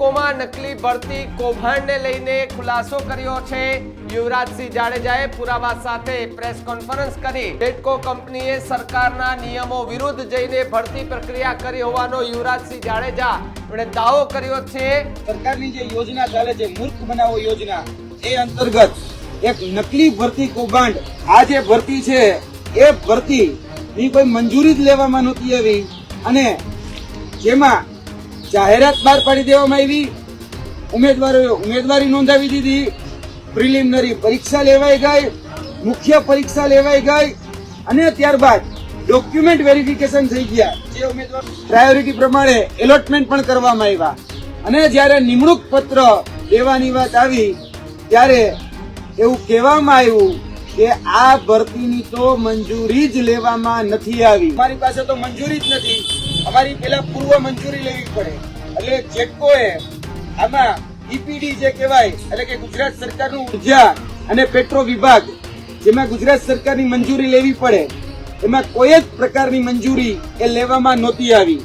જેટકોમાં નકલી ભરતી કૌભાંડને લઈને ખુલાસો કર્યો છે. યુવરાજસિંહ જાડેજાએ પુરાવા સાથે પ્રેસ કોન્ફરન્સ કરી. બેટકો કંપનીએ સરકારના નિયમો વિરુદ્ધ જઈને ભરતી પ્રક્રિયા કરી હોવાનો યુવરાજસિંહ જાડેજા એમણે દાવો કર્યો છે. સરકારની જે યોજના ચાલે છે, મૂર્ખ બનાવો યોજના, એ અંતર્ગત એક નકલી ભરતી કૌભાંડ આ જે ભરતી છે. એ ભરતી ની કોઈ મંજૂરી જ લેવામાં નહોતી આવી. અને જેમાં જાહેરાત બહાર પાડી દેવામાં આવી. ઉમેદવારોએ ઉમેદવારી નોંધાવી દીધી. પ્રિલિમિનરી પરીક્ષા લેવાઈ ગઈ. મુખ્ય પરીક્ષા લેવાઈ ગઈ. અને ત્યારબાદ ડોક્યુમેન્ટ વેરિફિકેશન થઈ ગયા. જે ઉમેદવાર પ્રાયોરિટી પ્રમાણે એલોટમેન્ટ પણ કરવામાં આવ્યા. અને જ્યારે નિમણૂક પત્ર દેવાની વાત આવી, ત્યારે એવું કહેવામાં આવ્યું કે આ ભરતીની તો મંજૂરી જ લેવામાં નથી આવી. મારી પાસે તો મંજૂરી જ નથી. અમારી પેલા પૂર્વ મંજૂરી લેવી પડે. એટલે જેટકોએ આમાં ઈપીડી જે કહેવાય, એટલે કે ગુજરાત સરકારનું ઊર્જા અને પેટ્રો વિભાગ, જેમાં ગુજરાત સરકારની મંજૂરી લેવી પડે, એમાં કોઈ જ પ્રકારની મંજૂરી એ લેવામાં નહોતી આવી.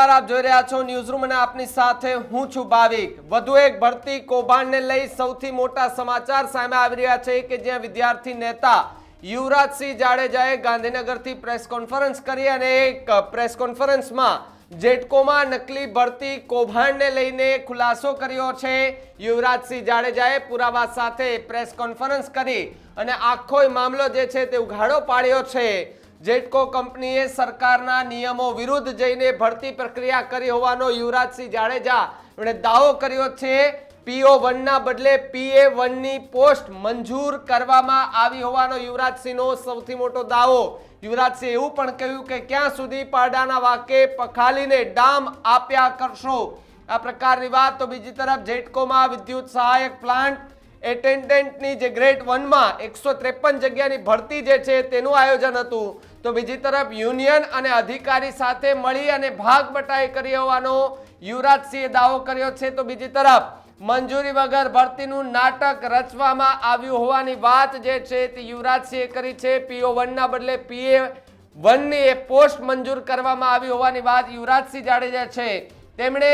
નમસ્કાર, આપ જોઈ રહ્યા છો ન્યૂઝરૂમ અને આપની સાથે હું છું ભાવિક. વધુ એક ભરતી કૌભાંડને લઈ સૌથી મોટા સમાચાર સામે આવી રહ્યા છે કે જ્યાં વિદ્યાર્થી નેતા યુવરાજસિંહ જાડેજાએ ગાંધીનગરથી પ્રેસ કોન્ફરન્સ કરી અને એક પ્રેસ કોન્ફરન્સમાં જેટકોમાં નકલી ભરતી કૌભાંડને લઈને ખુલાસો કર્યો છે. યુવરાજસિંહ જાડેજાએ પુરાવા સાથે પ્રેસ કોન્ફરન્સ કરી અને આખો મામલો જે છે તે ઉઘાડો પાડ્યો છે. જેટકો કંપનીએ સરકારના નિયમો વિરુદ્ધ જઈને ભરતી પ્રક્રિયા કરી હોવાનો યુવરાજસિંહ જાડેજા, એમણે દાવો કર્યો છે પીઓ વનના બદલે પીએ વનની પોસ્ટ મંજૂર કરવામાં આવી હોવાનો યુવરાજસિંહનો સૌથી મોટો દાવો. યુવરાજસિંહ એવું પણ કહ્યું કે ક્યાં સુધી પારડાના વાકે પખાલીને ડામ આપ્યા કરશો. આ પ્રકારની વાત તો બીજી તરફ જેટકોમાં વિદ્યુત સહાયક પ્લાન્ટ એટેન્ડન્ટની જે ગ્રેડ વનમાં એકસો ત્રેપન જગ્યાની ભરતી જે છે તેનું આયોજન હતું. તો બીજી તરફ યુનિયન અને અધિકારી સાથે મળી અને ભાગ બટાઈ કરી હોવાનો યુવરાજસિંહે દાવો કર્યો છે. તો બીજી તરફ મંજૂરી વગર ભરતીનું નાટક રચવામાં આવ્યું હોવાની વાત જે છે તે યુવરાજસિંહે કરી છે. પીઓ વનના બદલે પીએ વનની એ પોસ્ટ મંજૂર કરવામાં આવી હોવાની વાત યુવરાજસિંહ જાડેજા છે. તેમણે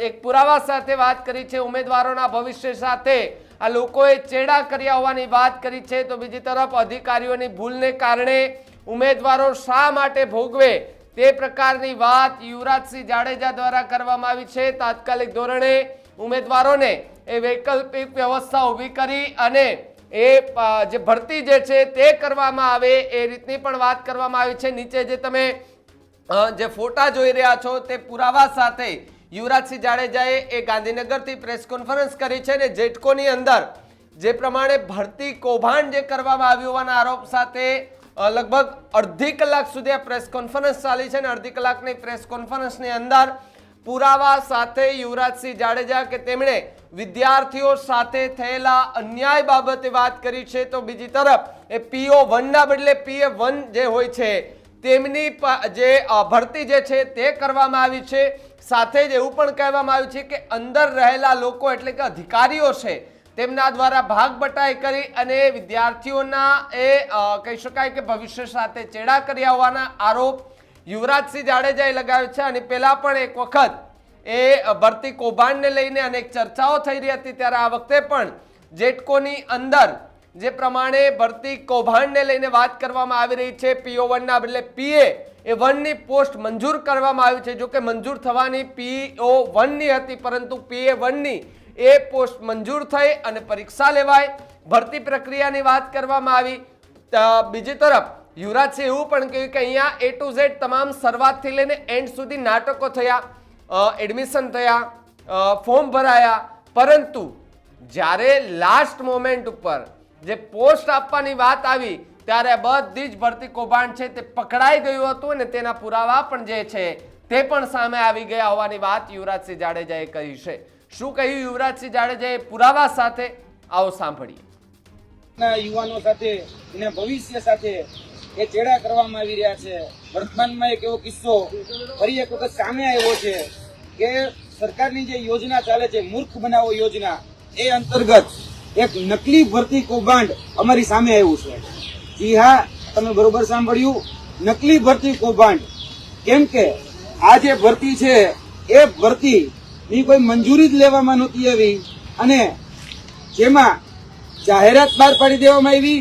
એક પુરાવા સાથે વાત કરી છે, ઉમેદવારોના ભવિષ્ય સાથે. આ લોકોએ ચેડા કર્યા હોવાની વાત કરી છે. તો બીજી તરફ અધિકારીઓની ભૂલને કારણે ઉમેદવારો શા માટે ભોગવે તે પ્રકારની વાત યુવરાજસિંહ જાડેજા દ્વારા કરવામાં આવી છે. તાત્કાલિક ધોરણે ઉમેદવારોને એ વૈકલ્પિક વ્યવસ્થા ઊભી કરી અને એ જે ભરતી જે છે તે કરવામાં આવે એ રીતની પણ વાત કરવામાં આવી છે. નીચે જે તમે જે ફોટા જોઈ રહ્યા છો તે પુરાવા સાથે યુવરાજસિંહ જાડેજાએ એ ગાંધીનગરથી પ્રેસ કોન્ફરન્સ કરી છે ને જેટકોની અંદર જે પ્રમાણે ભરતી કૌભાંડ જે કરવામાં આવ્યું હોવાના આરોપ સાથે લગભગ અડધી કલાક સુધી આ પ્રેસ કોન્ફરન્સ ચાલી છે અને અડધી કલાકની પ્રેસ કોન્ફરન્સની અંદર પુરાવા સાથે યુવરાજસિંહ જાડેજા કે તેમણે વિદ્યાર્થીઓ સાથે થયેલા અન્યાય બાબતે વાત કરી છે, તો બીજી તરફ એ પીઓ વનના બદલે પીએ વન જે હોય છે, તેમની જે ભરતી જે છે તે કરવામાં આવી છે. સાથે જ એવું પણ કહેવામાં આવ્યું છે કે અંદર રહેલા લોકો એટલે કે અધિકારીઓ છે તેમના દ્વારા ભાગ બટાઈ કરી અને વિદ્યાર્થીઓના એ કહી શકાય કે ભવિષ્ય સાથે ચેડા કર્યા હોવાના આરોપ યુવરાજસિંહ જાડેજાએ લગાવ્યો છે. અને પહેલાં પણ એક વખત એ ભરતી કૌભાંડને લઈને અનેક ચર્ચાઓ થઈ રહી હતી. ત્યારે આ વખતે પણ જેટકોની અંદર જે પ્રમાણે ભરતી કૌભાંડને લઈને વાત કરવામાં આવી રહી છે, પીઓ વનના બદલે પીએ એ વનની પોસ્ટ મંજૂર કરવામાં આવી છે. જોકે મંજૂર થવાની પીઓ વનની હતી, પરંતુ પીએ વનની એ પોસ્ટ મંજૂર થઈ અને પરીક્ષા લેવાય. ભરતી પ્રક્રિયાની વાત કરવામાં આવી. બીજી તરફ યુવરાજસિંહ એવું પણ કહ્યું કે અહીંયા એ ટુ ઝેડ તમામ શરૂઆતથી લઈને એન્ડ સુધી નાટકો થયા એડમિશન થયા ફોર્મ ભરાયા. પરંતુ જ્યારે લાસ્ટ મોમેન્ટ ઉપર જે પોસ્ટ આપવાની વાત આવી, ત્યારે બધી જ ભરતી કૌભાંડ છે તે પકડાઈ ગયું હતું અને તેના પુરાવા પણ જે છે તે પણ સામે આવી ગયા હોવાની વાત યુવરાજસિંહ જાડેજાએ કહી છે. શું કહ્યું યુવરાજસિંહ જાડેજાએ પુરાવા સાથે? આવો સાંભળીએ. યુવાનો સાથે એના ભવિષ્ય સાથે એ ચેડા કરવામાં આવી રહ્યા છે. વર્તમાનમાં એક એવો કિસ્સો ફરી એક વખત સામે આવ્યો છે કે સરકારની જે યોજના ચાલે છે, મૂર્ખ બનાવો યોજના, એ અંતર્ગત એક નકલી ભરતી કૌભાંડ અમારી સામે આવ્યું છે. જી હા, તમે બરોબર સાંભળ્યું. નકલી ભરતી કૌભાંડ. કેમ કે આ જે ભરતી છે, એ ભરતી ની કોઈ મંજૂરી જ લેવામાં નહોતી આવી. અને જેમાં જાહેરાત બહાર પાડી દેવામાં આવી,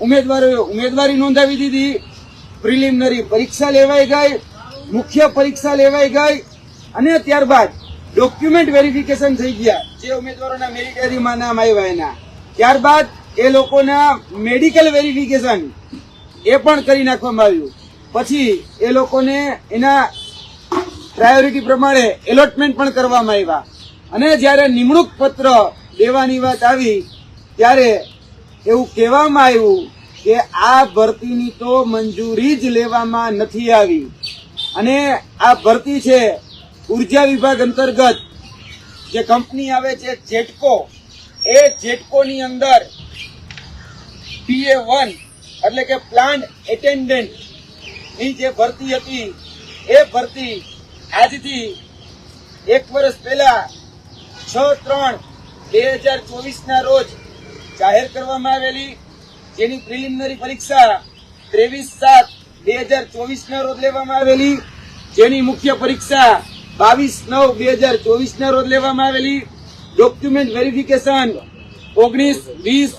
ઉમેદવારોએ ઉમેદવારી નોંધાવી દીધી, પ્રિલિમિનરી પરીક્ષા લેવાઈ ગઈ, મુખ્ય પરીક્ષા લેવાઈ ગઈ, અને ત્યારબાદ ડોક્યુમેન્ટ વેરિફિકેશન થઈ ગયા, જે ઉમેદવારોના મેરિટ નામ આવ્યા એના. ત્યારબાદ એ લોકોના મેડિકલ વેરિફિકેશન એ પણ કરી નાખવામાં આવ્યું. પછી એ લોકોને એના પ્રાયોરિટી પ્રમાણે એલોટમેન્ટ પણ કરવામાં આવ્યા. અને જ્યારે નિમણૂક પત્ર દેવાની વાત આવી, ત્યારે એવું કહેવામાં આવ્યું કે આ ભરતીની તો મંજૂરી જ લેવામાં નથી આવી. અને આ ભરતી છે ઊર્જા વિભાગ અંતર્ગત. જે કંપની આવે છે જેટકો, એ જેટકોની અંદર પીએ વન એટલે કે પ્લાન્ટ એટેન્ડન્ટની જે ભરતી હતી, એ ભરતી આજથી એક વર્ષ પહેલા છ ત્રણ બે હજાર ચોવીસના રોજ જાહેર કરવામાં આવેલી જેની પ્રિલિમિનરી પરીક્ષા ત્રેવીસ સાત બે હજાર ચોવીસના રોજ લેવામાં આવેલી, જેની મુખ્ય પરીક્ષા બાવીસ નવ બે હજાર ચોવીસના રોજ લેવામાં આવેલી ડોક્યુમેન્ટ વેરિફિકેશન ઓગણીસ, વીસ,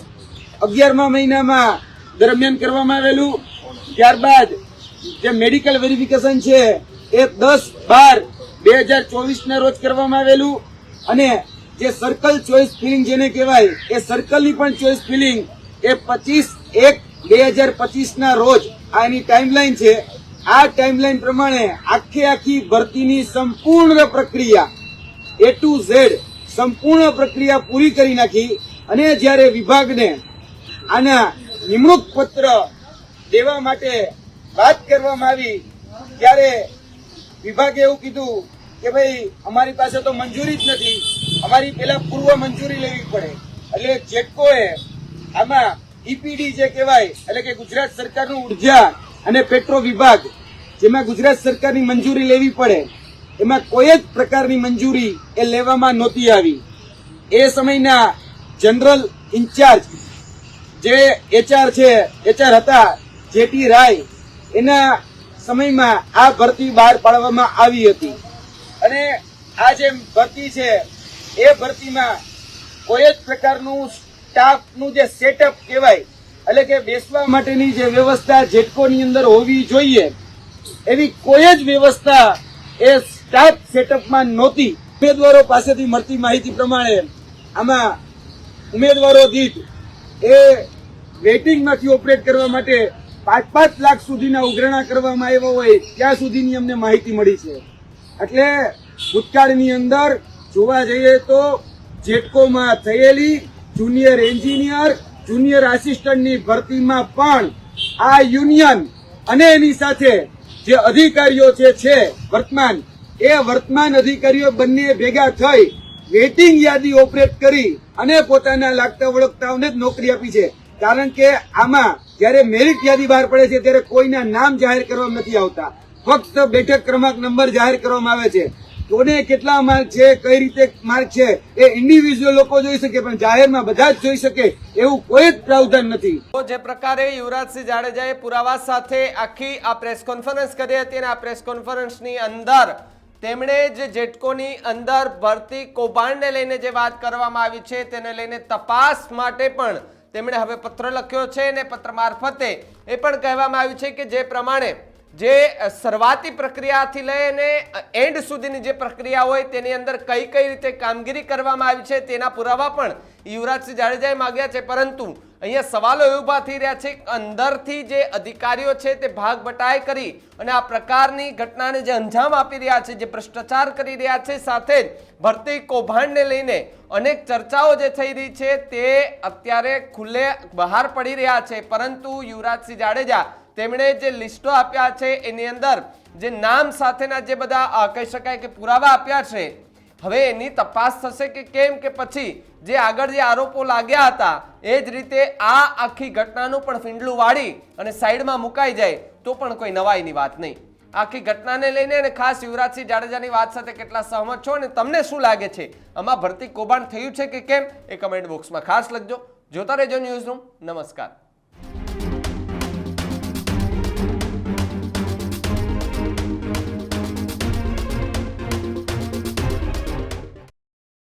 અગિયારમા મહિનામાં દરમિયાન કરવામાં આવેલું. ત્યારબાદ જે મેડિકલ વેરિફિકેશન છે એ દસ બાર બે હજાર ચોવીસ ના રોજ કરવામાં આવેલું. અને જે સર્કલ ચોઇસ ફિલિંગ જેને કહેવાય, એ સર્કલની પણ ચોઇસ ફિલિંગ એ પચીસ એક બે હજાર પચીસ ના રોજ આ એની ટાઈમલાઈન છે. આ ટાઈમલાઈન પ્રમાણે આખે આખી ભરતીની સંપૂર્ણ પ્રક્રિયા એ ટુ ઝેડ સંપૂર્ણ પ્રક્રિયા પૂરી કરી નાખી. અને જ્યારે વિભાગને આના નિમણૂક પત્ર દેવા માટે વાત કરવામાં આવી, ત્યારે વિભાગે એવું કીધું કે ભાઈ, અમારી પાસે તો મંજૂરી જ નથી. અમારી પેલા પૂર્વ મંજૂરી લેવી પડે. એટલે જેટકોએ આમાં ઈપીડી જે કહેવાય, એટલે કે ગુજરાત સરકારનું ઊર્જા અને પેટ્રો વિભાગ, જેમાં ગુજરાત સરકારની મંજૂરી લેવી પડે, એમાં કોઈ જ પ્રકારની મંજૂરી એ લેવામાં નહોતી આવી. એ સમયના જનરલ ઇન્ચાર્જ જે એચઆર છે, એચઆર હતા, જેટી રાય, એના સમયમાં આ ભરતી બહાર પાડવામાં આવી હતી. અને આ જે ભરતી છે, એ ભરતીમાં કોઈ જ પ્રકારનું સ્ટાફનું જે સેટઅપ કહેવાય, એટલે કે બેસવા માટેની જે વ્યવસ્થા જેટકોની અંદર હોવી જોઈએ, એવી કોઈ જ વ્યવસ્થા એ સ્ટાફ સેટઅપમાં નહોતી. ઉમેદવારો પાસેથી મળતી માહિતી પ્રમાણે આમાં ઉમેદવારો દીઠ એ વેઇટિંગમાંથી ઓપરેટ કરવા માટે પાંચ પાંચ લાખ સુધીના ઉઘરાણા કરવામાં આવ્યા હોય, ત્યાં સુધીની અમને માહિતી મળી છે. એટલે ભૂતકાળની અંદર જોવા જઈએ તો જેટકોમાં થયેલી જુનિયર એન્જિનિયર, જુનિયર આસિસ્ટન્ટની ભરતીમાં પણ આ યુનિયન અને એની સાથે જે અધિકારીઓ જે છે, વર્તમાન, એ વર્તમાન અધિકારીઓ બંને ભેગા થઈ વેટિંગ યાદી ઓપરેટ કરી અને પોતાના લાગતા વળગતાઓને જ નોકરી આપી છે. કારણ કે આમાં જ્યારે મેરિટ યાદી બહાર પડે છે, ત્યારે કોઈના નામ જાહેર કરવામાં નથી આવતા. ફક્ત બેઠક ક્રમાંક નંબર જાહેર કરવામાં આવે છે. કોને કેટલા માર્ક છે, કઈ રીતે માર્ક છે, એ ઇન્ડિવિજ્યુઅલ લોકો જોઈ શકે, પણ જાહેરમાં બધા જ જોઈ શકે, એવું કોઈ જ પ્રાવધાન નથી. તો જે પ્રકારે યુવરાજસિંહ જાડેજાએ પુરાવા સાથે આખી આ પ્રેસ કોન્ફરન્સ કરી હતી અને આ પ્રેસ કોન્ફરન્સની અંદર તેમણે જે જેટકોની અંદર ભરતી કૌભાંડને લઈને જે વાત કરવામાં આવી છે, તેને લઈને તપાસ માટે પણ તેમણે હવે પત્ર લખ્યો છે અને પત્ર મારફતે એ પણ કહેવામાં આવ્યું છે કે જે પ્રમાણે જે શરૂઆતી પ્રક્રિયાથી લઈને એન્ડ સુધીની જે પ્રક્રિયા હોય તેની અંદર કઈ કઈ રીતે કામગીરી કરવામાં આવી છે તેના પુરાવા પણ યુવરાજસિંહ જાડેજાએ માગ્યા છે. પરંતુ અહીંયા સવાલો એ ઊભા થઈ રહ્યા છે, અંદરથી જે અધિકારીઓ છે તે ભાગ બટાઈ કરી અને આ પ્રકારની ઘટનાને જે અંજામ આપી રહ્યા છે, જે ભ્રષ્ટાચાર કરી રહ્યા છે, સાથે જ ભરતી કૌભાંડને લઈને અનેક ચર્ચાઓ જે થઈ રહી છે તે અત્યારે ખુલ્લે બહાર પડી રહ્યા છે. પરંતુ યુવરાજસિંહ જાડેજા તેમણે જે લિસ્ટો આપ્યા છે, એની અંદર જે નામ સાથેના જે બધા કહી શકાય કે પુરાવા આપ્યા છે હવે એની તપાસ થશે કે કેમ કે પછી જે આગળ જે આરોપો લાગ્યા હતા, એ જ રીતે આ આખી ઘટનાનું પણ ફીંડલું વાળી અને સાઈડમાં મુકાઈ જાય, તો પણ કોઈ નવાઈની વાત નહીં. આખી ઘટનાને લઈને અને ખાસ યુવરાજસિંહ જાડેજાની વાત સાથે કેટલા સહમત છો અને તમને શું લાગે છે? આમાં ભરતી કૌભાંડ થયું છે કે કેમ? એ કમેન્ટ બોક્સમાં ખાસ લખજો. જોતા રહેજો ન્યૂઝ રૂમ. નમસ્કાર.